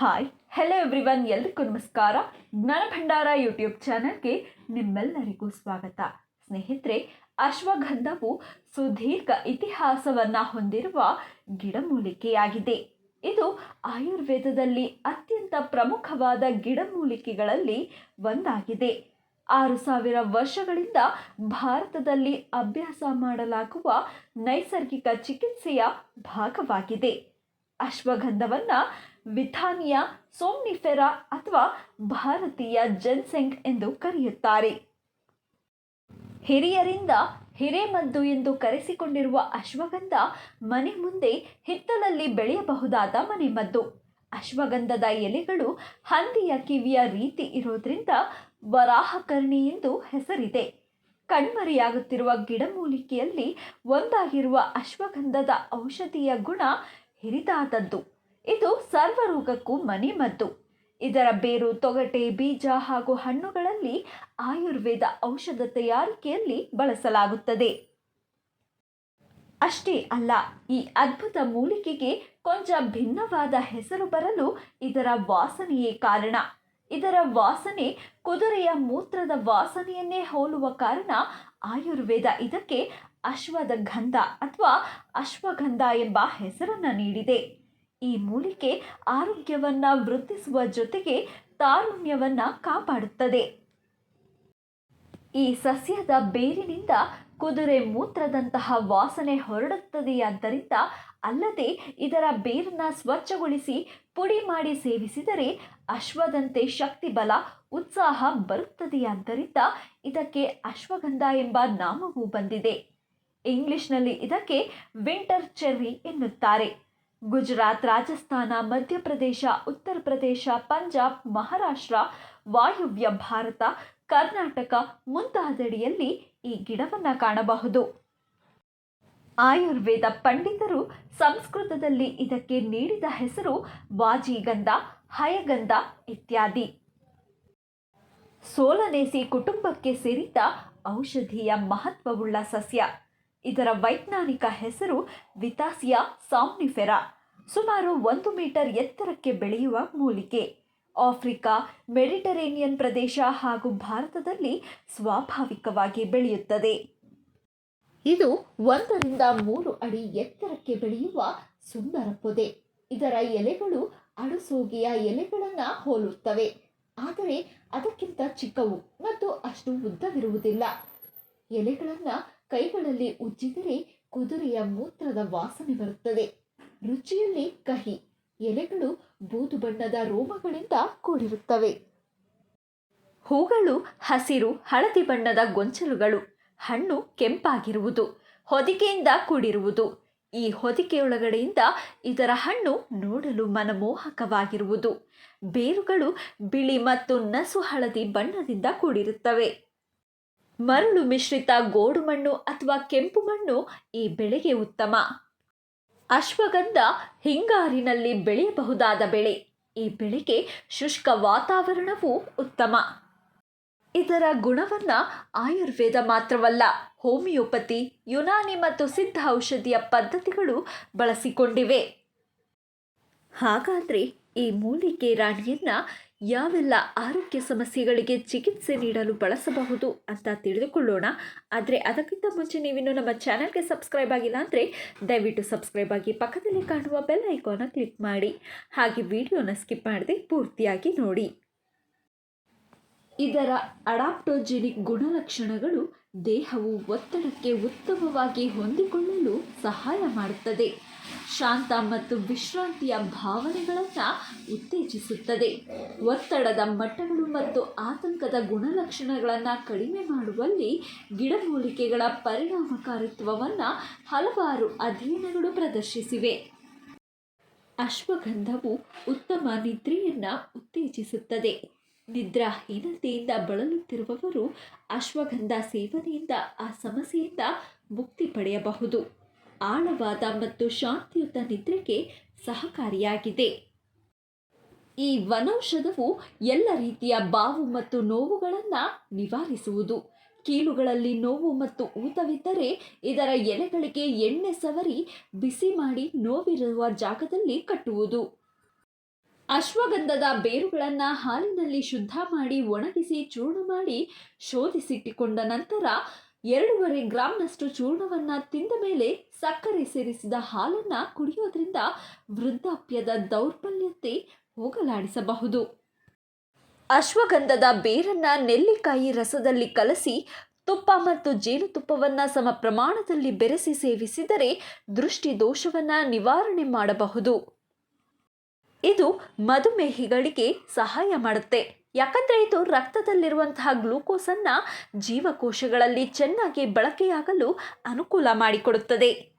Hi hello everyone ಎಲ್ರಿಗೂ ನಮಸ್ಕಾರ. ಜ್ಞಾನ ಭಂಡಾರ ಯೂಟ್ಯೂಬ್ ಚಾನಲ್ಗೆ ನಿಮ್ಮೆಲ್ಲರಿಗೂ ಸ್ವಾಗತ. ಸ್ನೇಹಿತರೆ, ಅಶ್ವಗಂಧವು ಸುದೀರ್ಘ ಇತಿಹಾಸವನ್ನು ಹೊಂದಿರುವ ಗಿಡಮೂಲಿಕೆಯಾಗಿದೆ. ಇದು ಆಯುರ್ವೇದದಲ್ಲಿ ಅತ್ಯಂತ ಪ್ರಮುಖವಾದ ಗಿಡಮೂಲಿಕೆಗಳಲ್ಲಿ ಒಂದಾಗಿದೆ. ಆರು ಸಾವಿರ ವರ್ಷಗಳಿಂದ ಭಾರತದಲ್ಲಿ ಅಭ್ಯಾಸ ಮಾಡಲಾಗುವ ನೈಸರ್ಗಿಕ ಚಿಕಿತ್ಸೆಯ ಭಾಗವಾಗಿದೆ. ಅಶ್ವಗಂಧವನ್ನು ವಿಥಾನಿಯಾ ಸೋಮ್ನಿಫೆರಾ ಅಥವಾ ಭಾರತೀಯ ಜೆನ್ಸೆಂಗ್ ಎಂದು ಕರೆಯುತ್ತಾರೆ. ಹಿರಿಯರಿಂದ ಹಿರೇಮದ್ದು ಎಂದು ಕರೆಸಿಕೊಂಡಿರುವ ಅಶ್ವಗಂಧ ಮನೆ ಮುಂದೆ ಹಿತ್ತಲಲ್ಲಿ ಬೆಳೆಯಬಹುದಾದ ಮನೆಮದ್ದು. ಅಶ್ವಗಂಧದ ಎಲೆಗಳು ಹಂದಿಯ ಕಿವಿಯ ರೀತಿ ಇರೋದ್ರಿಂದ ವರಾಹಕರ್ಣಿ ಎಂದು ಹೆಸರಿದೆ. ಕಣ್ಮರೆಯಾಗುತ್ತಿರುವ ಗಿಡಮೂಲಿಕೆಯಲ್ಲಿ ಒಂದಾಗಿರುವ ಅಶ್ವಗಂಧದ ಔಷಧೀಯ ಗುಣ ಹಿರಿದಾದದ್ದು. ಇದು ಸರ್ವರೋಗಕ್ಕೂ ಮನೆಮದ್ದು ಇದರ ಬೇರು, ತೊಗಟೆ, ಬೀಜ ಹಾಗೂ ಹಣ್ಣುಗಳಲ್ಲಿ ಆಯುರ್ವೇದ ಔಷಧ ತಯಾರಿಕೆಯಲ್ಲಿ ಬಳಸಲಾಗುತ್ತದೆ. ಅಷ್ಟೇ ಅಲ್ಲ, ಈ ಅದ್ಭುತ ಮೂಲಿಕೆಗೆ ಕೊಂಚ ಭಿನ್ನವಾದ ಹೆಸರು ಬರಲು ಇದರ ವಾಸನೆಯೇ ಕಾರಣ. ಇದರ ವಾಸನೆ ಕುದುರೆಯ ಮೂತ್ರದ ವಾಸನೆಯನ್ನೇ ಹೋಲುವ ಕಾರಣ ಆಯುರ್ವೇದ ಇದಕ್ಕೆ ಅಶ್ವದ ಗಂಧ ಅಥವಾ ಅಶ್ವಗಂಧ ಎಂಬ ಹೆಸರನ್ನು ನೀಡಿದೆ. ಈ ಮೂಲಿಕೆ ಆರೋಗ್ಯವನ್ನ ವೃದ್ಧಿಸುವ ಜೊತೆಗೆ ತಾರುಣ್ಯವನ್ನು ಕಾಪಾಡುತ್ತದೆ. ಈ ಸಸ್ಯದ ಬೇರಿನಿಂದ ಕುದುರೆ ಮೂತ್ರದಂತಹ ವಾಸನೆ ಹೊರಡುತ್ತದೆಯಾದ್ದರಿಂದ ಅಲ್ಲದೆ ಇದರ ಬೇರನ್ನ ಸ್ವಚ್ಛಗೊಳಿಸಿ ಪುಡಿ ಮಾಡಿ ಸೇವಿಸಿದರೆ ಅಶ್ವದಂತೆ ಶಕ್ತಿ ಬಲ ಉತ್ಸಾಹ ಬರುತ್ತದೆಯಾದ್ದರಿಂದ ಇದಕ್ಕೆ ಅಶ್ವಗಂಧ ಎಂಬ ನಾಮವೂ ಬಂದಿದೆ. ಇಂಗ್ಲಿಷ್ನಲ್ಲಿ ಇದಕ್ಕೆ ವಿಂಟರ್ ಚೆರ್ರಿ ಎನ್ನುತ್ತಾರೆ. ಗುಜರಾತ್, ರಾಜಸ್ಥಾನ, ಮಧ್ಯಪ್ರದೇಶ, ಉತ್ತರ ಪ್ರದೇಶ, ಪಂಜಾಬ್, ಮಹಾರಾಷ್ಟ್ರ, ವಾಯುವ್ಯ ಭಾರತ, ಕರ್ನಾಟಕ ಮುಂತಾದಡಿಯಲ್ಲಿ ಈ ಗಿಡವನ್ನು ಕಾಣಬಹುದು. ಆಯುರ್ವೇದ ಪಂಡಿತರು ಸಂಸ್ಕೃತದಲ್ಲಿ ಇದಕ್ಕೆ ನೀಡಿದ ಹೆಸರು ವಾಜಿಗಂಧ, ಹಯಗಂಧ ಇತ್ಯಾದಿ. ಸೋಲನೇಸಿ ಕುಟುಂಬಕ್ಕೆ ಸೇರಿದ ಔಷಧೀಯ ಮಹತ್ವವುಳ್ಳ ಸಸ್ಯ. ಇದರ ವೈಜ್ಞಾನಿಕ ಹೆಸರು ವಿತಾಸಿಯಾ ಸಾಮ್ನಿಫೆರಾ. ಸುಮಾರು ಒಂದು ಮೀಟರ್ ಎತ್ತರಕ್ಕೆ ಬೆಳೆಯುವ ಮೂಲಿಕೆ. ಆಫ್ರಿಕಾ, ಮೆಡಿಟರೇನಿಯನ್ ಪ್ರದೇಶ ಹಾಗೂ ಭಾರತದಲ್ಲಿ ಸ್ವಾಭಾವಿಕವಾಗಿ ಬೆಳೆಯುತ್ತದೆ. ಇದು ಒಂದರಿಂದ ಮೂರು ಅಡಿ ಎತ್ತರಕ್ಕೆ ಬೆಳೆಯುವ ಸುಂದರ ಪೊದೆ. ಇದರ ಎಲೆಗಳು ಅಡುಸೋಗೆಯ ಎಲೆಗಳನ್ನು ಹೋಲುತ್ತವೆ. ಆದರೆ ಅದಕ್ಕಿಂತ ಚಿಕ್ಕವು ಮತ್ತು ಅಷ್ಟು ಉದ್ದವಿರುವುದಿಲ್ಲ. ಎಲೆಗಳನ್ನು ಕೈಗಳಲ್ಲಿ ಉಜ್ಜಿದರೆ ಕುದುರೆಯ ಮೂತ್ರದ ವಾಸನೆ ಬರುತ್ತದೆ. ರುಚಿಯಲ್ಲಿ ಕಹಿ, ಎಲೆಗಳು ಬೂದು ಬಣ್ಣದ ರೋಮಗಳಿಂದ ಕೂಡಿರುತ್ತವೆ. ಹೂಗಳು ಹಸಿರು, ಹಳದಿ ಬಣ್ಣದ ಗೊಂಚಲುಗಳು, ಹಣ್ಣು ಕೆಂಪಾಗಿರುವುದು, ಹೊದಿಕೆಯಿಂದ ಕೂಡಿರುವುದು. ಈ ಹೊದಿಕೆಯೊಳಗಡೆಯಿಂದ ಇದರ ಹಣ್ಣು ನೋಡಲು ಮನಮೋಹಕವಾಗಿರುವುದು. ಬೇರುಗಳು ಬಿಳಿ ಮತ್ತು ನಸು ಹಳದಿ ಬಣ್ಣದಿಂದ ಕೂಡಿರುತ್ತವೆ. ಮರಳು ಮಿಶ್ರಿತ ಗೋಡು ಮಣ್ಣು ಅಥವಾ ಕೆಂಪು ಮಣ್ಣು ಈ ಬೆಳೆಗೆ ಉತ್ತಮ. ಅಶ್ವಗಂಧ ಹಿಂಗಾರಿನಲ್ಲಿ ಬೆಳೆಯಬಹುದಾದ ಬೆಳೆ. ಈ ಬೆಳೆಗೆ ಶುಷ್ಕ ವಾತಾವರಣವೂ ಉತ್ತಮ. ಇದರ ಗುಣವನ್ನು ಆಯುರ್ವೇದ ಮಾತ್ರವಲ್ಲ, ಹೋಮಿಯೋಪತಿ, ಯುನಾನಿ ಮತ್ತು ಸಿದ್ಧ ಔಷಧಿಯ ಪದ್ಧತಿಗಳು ಬಳಸಿಕೊಂಡಿವೆ. ಹಾಗಾದರೆ ಈ ಮೂಲಿಕೆ ರಾಣಿಯನ್ನು ಯಾವೆಲ್ಲ ಆರೋಗ್ಯ ಸಮಸ್ಯೆಗಳಿಗೆ ಚಿಕಿತ್ಸೆ ನೀಡಲು ಬಳಸಬಹುದು ಅಂತ ತಿಳಿದುಕೊಳ್ಳೋಣ. ಆದರೆ ಅದಕ್ಕಿಂತ ಮುಂಚೆ ನೀವಿನ್ನು ನಮ್ಮ ಚಾನಲ್ಗೆ ಸಬ್ಸ್ಕ್ರೈಬ್ ಆಗಿಲ್ಲ ಅಂದರೆ ದಯವಿಟ್ಟು ಸಬ್ಸ್ಕ್ರೈಬ್ ಆಗಿ ಪಕ್ಕದಲ್ಲಿ ಕಾಣುವ ಬೆಲ್ ಐಕಾನ ಕ್ಲಿಕ್ ಮಾಡಿ. ಹಾಗೆ ವಿಡಿಯೋನ ಸ್ಕಿಪ್ ಮಾಡದೆ ಪೂರ್ತಿಯಾಗಿ ನೋಡಿ. ಇದರ ಅಡಾಪ್ಟೋಜೆನಿಕ್ ಗುಣಲಕ್ಷಣಗಳು ದೇಹವು ಒತ್ತಡಕ್ಕೆ ಉತ್ತಮವಾಗಿ ಹೊಂದಿಕೊಳ್ಳಲು ಸಹಾಯ ಮಾಡುತ್ತದೆ. ಶಾಂತ ಮತ್ತು ವಿಶ್ರಾಂತಿಯ ಭಾವನೆಗಳನ್ನು ಉತ್ತೇಜಿಸುತ್ತದೆ. ಒತ್ತಡದ ಮಟ್ಟಗಳು ಮತ್ತು ಆತಂಕದ ಗುಣಲಕ್ಷಣಗಳನ್ನು ಕಡಿಮೆ ಮಾಡುವಲ್ಲಿ ಗಿಡಮೂಲಿಕೆಗಳ ಪರಿಣಾಮಕಾರಿತ್ವವನ್ನು ಹಲವಾರು ಅಧ್ಯಯನಗಳು ಪ್ರದರ್ಶಿಸಿವೆ. ಅಶ್ವಗಂಧವು ಉತ್ತಮ ನಿದ್ರೆಯನ್ನು ಉತ್ತೇಜಿಸುತ್ತದೆ. ನಿದ್ರಾಹೀನತೆಯಿಂದ ಬಳಲುತ್ತಿರುವವರು ಅಶ್ವಗಂಧ ಸೇವನೆಯಿಂದ ಆ ಸಮಸ್ಯೆಯಿಂದ ಮುಕ್ತಿ ಪಡೆಯಬಹುದು. ಆಳವಾದ ಮತ್ತು ಶಾಂತಿಯುತ ನಿದ್ರೆಗೆ ಸಹಕಾರಿಯಾಗಿದೆ. ಈ ವನೌಷಧವು ಎಲ್ಲ ರೀತಿಯ ಬಾವು ಮತ್ತು ನೋವುಗಳನ್ನು ನಿವಾರಿಸುವುದು. ಕೀಲುಗಳಲ್ಲಿ ನೋವು ಮತ್ತು ಊತವಿದ್ದರೆ ಇದರ ಎಲೆಗಳಿಗೆ ಎಣ್ಣೆ ಸವರಿ, ಬಿಸಿ ಮಾಡಿ ನೋವಿರುವ ಜಾಗದಲ್ಲಿ ಕಟ್ಟುವುದು. ಅಶ್ವಗಂಧದ ಬೇರುಗಳನ್ನು ಹಾಲಿನಲ್ಲಿ ಶುದ್ಧ ಮಾಡಿ ಒಣಗಿಸಿ ಚೂರ್ಣ ಮಾಡಿ ಶೋಧಿಸಿಟ್ಟುಕೊಂಡ ನಂತರ ಎರಡೂವರೆ ಗ್ರಾಂನಷ್ಟು ಚೂರ್ಣವನ್ನು ತಿಂದ ಮೇಲೆ ಸಕ್ಕರೆ ಸೇರಿಸಿದ ಹಾಲನ್ನು ಕುಡಿಯೋದ್ರಿಂದ ವೃದ್ಧಾಪ್ಯದ ದೌರ್ಬಲ್ಯತೆ ಹೋಗಲಾಡಿಸಬಹುದು. ಅಶ್ವಗಂಧದ ಬೇರನ್ನು ನೆಲ್ಲಿಕಾಯಿ ರಸದಲ್ಲಿ ಕಲಸಿ ತುಪ್ಪ ಮತ್ತು ಜೇನುತುಪ್ಪವನ್ನು ಸಮ ಪ್ರಮಾಣದಲ್ಲಿ ಬೆರೆಸಿ ಸೇವಿಸಿದರೆ ದೃಷ್ಟಿ ದೋಷವನ್ನು ನಿವಾರಣೆ ಮಾಡಬಹುದು. ಇದು ಮಧುಮೇಹಿಗಳಿಗೆ ಸಹಾಯ ಮಾಡುತ್ತೆ. ಯಾಕಂದರೆ ಇದು ರಕ್ತದಲ್ಲಿರುವಂತಹ ಗ್ಲೂಕೋಸನ್ನು ಜೀವಕೋಶಗಳಲ್ಲಿ ಚೆನ್ನಾಗಿ ಬಳಕೆಯಾಗಲು ಅನುಕೂಲ ಮಾಡಿಕೊಡುತ್ತದೆ.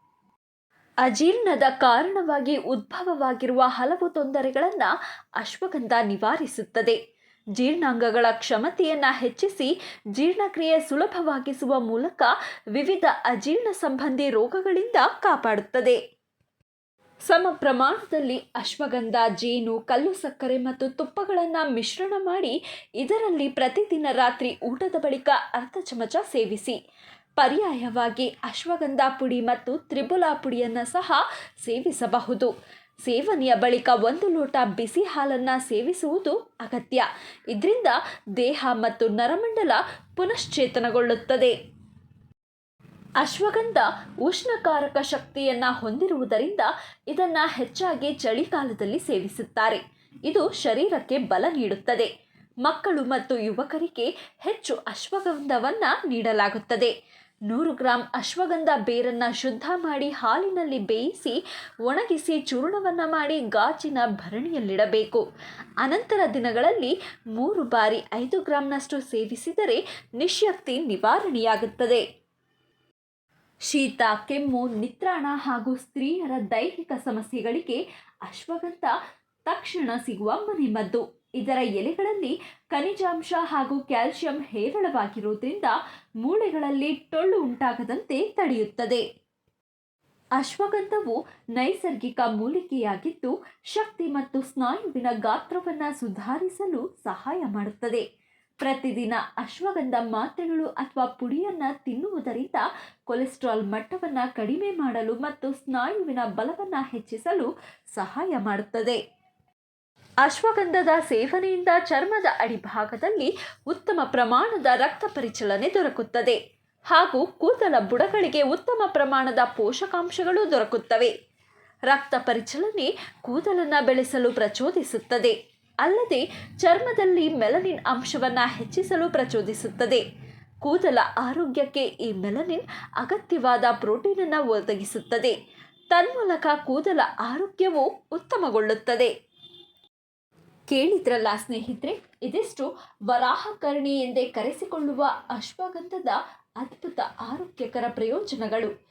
ಅಜೀರ್ಣದ ಕಾರಣವಾಗಿ ಉದ್ಭವವಾಗಿರುವ ಹಲವು ತೊಂದರೆಗಳನ್ನು ಅಶ್ವಗಂಧ ನಿವಾರಿಸುತ್ತದೆ. ಜೀರ್ಣಾಂಗಗಳ ಕ್ಷಮತೆಯನ್ನು ಹೆಚ್ಚಿಸಿ ಜೀರ್ಣಕ್ರಿಯೆ ಸುಲಭವಾಗಿಸುವ ಮೂಲಕ ವಿವಿಧ ಅಜೀರ್ಣ ಸಂಬಂಧಿ ರೋಗಗಳಿಂದ ಕಾಪಾಡುತ್ತದೆ. ಸಮ ಪ್ರಮಾಣದಲ್ಲಿ ಅಶ್ವಗಂಧ, ಜೇನು, ಕಲ್ಲು ಸಕ್ಕರೆ ಮತ್ತು ತುಪ್ಪಗಳನ್ನು ಮಿಶ್ರಣ ಮಾಡಿ ಇದರಲ್ಲಿ ಪ್ರತಿದಿನ ರಾತ್ರಿ ಊಟದ ಬಳಿಕ ಅರ್ಧ ಚಮಚ ಸೇವಿಸಿ. ಪರ್ಯಾಯವಾಗಿ ಅಶ್ವಗಂಧ ಪುಡಿ ಮತ್ತು ತ್ರಿಬುಲಾ ಪುಡಿಯನ್ನು ಸಹ ಸೇವಿಸಬಹುದು. ಸೇವನೆಯ ಬಳಿಕ ಒಂದು ಲೋಟ ಬಿಸಿ ಹಾಲನ್ನು ಸೇವಿಸುವುದು ಅಗತ್ಯ. ಇದರಿಂದ ದೇಹ ಮತ್ತು ನರಮಂಡಲ ಪುನಶ್ಚೇತನಗೊಳ್ಳುತ್ತದೆ. ಅಶ್ವಗಂಧ ಉಷ್ಣಕಾರಕ ಶಕ್ತಿಯನ್ನು ಹೊಂದಿರುವುದರಿಂದ ಇದನ್ನು ಹೆಚ್ಚಾಗಿ ಚಳಿಗಾಲದಲ್ಲಿ ಸೇವಿಸುತ್ತಾರೆ. ಇದು ಶರೀರಕ್ಕೆ ಬಲ ನೀಡುತ್ತದೆ. ಮಕ್ಕಳು ಮತ್ತು ಯುವಕರಿಗೆ ಹೆಚ್ಚು ಅಶ್ವಗಂಧವನ್ನು ನೀಡಲಾಗುತ್ತದೆ. ನೂರು ಗ್ರಾಂ ಅಶ್ವಗಂಧ ಬೇರನ್ನು ಶುದ್ಧ ಮಾಡಿ ಹಾಲಿನಲ್ಲಿ ಬೇಯಿಸಿ ಒಣಗಿಸಿ ಚೂರ್ಣವನ್ನು ಮಾಡಿ ಗಾಜಿನ ಭರಣಿಯಲ್ಲಿಡಬೇಕು. ಅನಂತರ ದಿನಗಳಲ್ಲಿ ಮೂರು ಬಾರಿ ಐದು ಗ್ರಾಂನಷ್ಟು ಸೇವಿಸಿದರೆ ನಿಶಕ್ತಿ ನಿವಾರಣೆಯಾಗುತ್ತದೆ. ಶೀತ, ಕೆಮ್ಮು, ನಿತ್ರಾಣ ಹಾಗೂ ಸ್ತ್ರೀಯರ ದೈಹಿಕ ಸಮಸ್ಯೆಗಳಿಗೆ ಅಶ್ವಗಂಧ ತಕ್ಷಣ ಸಿಗುವ ಮನೆಮದ್ದು. ಇದರ ಎಲೆಗಳಲ್ಲಿ ಖನಿಜಾಂಶ ಹಾಗೂ ಕ್ಯಾಲ್ಸಿಯಂ ಹೇರಳವಾಗಿರುವುದರಿಂದ ಮೂಳೆಗಳಲ್ಲಿ ಟೊಳ್ಳು ಉಂಟಾಗದಂತೆ ತಡೆಯುತ್ತದೆ. ಅಶ್ವಗಂಧವು ನೈಸರ್ಗಿಕ ಮೂಲಿಕೆಯಾಗಿದ್ದು ಶಕ್ತಿ ಮತ್ತು ಸ್ನಾಯುವಿನ ಗಾತ್ರವನ್ನು ಸುಧಾರಿಸಲು ಸಹಾಯ ಮಾಡುತ್ತದೆ. ಪ್ರತಿದಿನ ಅಶ್ವಗಂಧ ಮಾತ್ರೆಗಳು ಅಥವಾ ಪುಡಿಯನ್ನು ತಿನ್ನುವುದರಿಂದ ಕೊಲೆಸ್ಟ್ರಾಲ್ ಮಟ್ಟವನ್ನು ಕಡಿಮೆ ಮಾಡಲು ಮತ್ತು ಸ್ನಾಯುವಿನ ಬಲವನ್ನು ಹೆಚ್ಚಿಸಲು ಸಹಾಯ ಮಾಡುತ್ತದೆ. ಅಶ್ವಗಂಧದ ಸೇವನೆಯಿಂದ ಚರ್ಮದ ಅಡಿಭಾಗದಲ್ಲಿ ಉತ್ತಮ ಪ್ರಮಾಣದ ರಕ್ತ ಪರಿಚಲನೆ ದೊರಕುತ್ತದೆ ಹಾಗೂ ಕೂದಲ ಬುಡಗಳಿಗೆ ಉತ್ತಮ ಪ್ರಮಾಣದ ಪೋಷಕಾಂಶಗಳು ದೊರಕುತ್ತವೆ. ರಕ್ತ ಪರಿಚಲನೆ ಕೂದಲನ್ನು ಬೆಳೆಸಲು ಪ್ರಚೋದಿಸುತ್ತದೆ, ಅಲ್ಲದೆ ಚರ್ಮದಲ್ಲಿ ಮೆಲನಿನ್ ಅಂಶವನ್ನು ಹೆಚ್ಚಿಸಲು ಪ್ರಚೋದಿಸುತ್ತದೆ. ಕೂದಲ ಆರೋಗ್ಯಕ್ಕೆ ಈ ಮೆಲನಿನ್ ಅಗತ್ಯವಾದ ಪ್ರೋಟೀನನ್ನು ಒದಗಿಸುತ್ತದೆ. ತನ್ಮೂಲಕ ಕೂದಲ ಆರೋಗ್ಯವು ಉತ್ತಮಗೊಳ್ಳುತ್ತದೆ. ಕೇಳಿದ್ರಲ್ಲ ಸ್ನೇಹಿತರೆ, ಇದಿಷ್ಟು ವರಾಹಕರ್ಣಿ ಎಂದೇ ಕರೆಸಿಕೊಳ್ಳುವ ಅಶ್ವಗಂಧದ ಅದ್ಭುತ ಆರೋಗ್ಯಕರ ಪ್ರಯೋಜನಗಳು.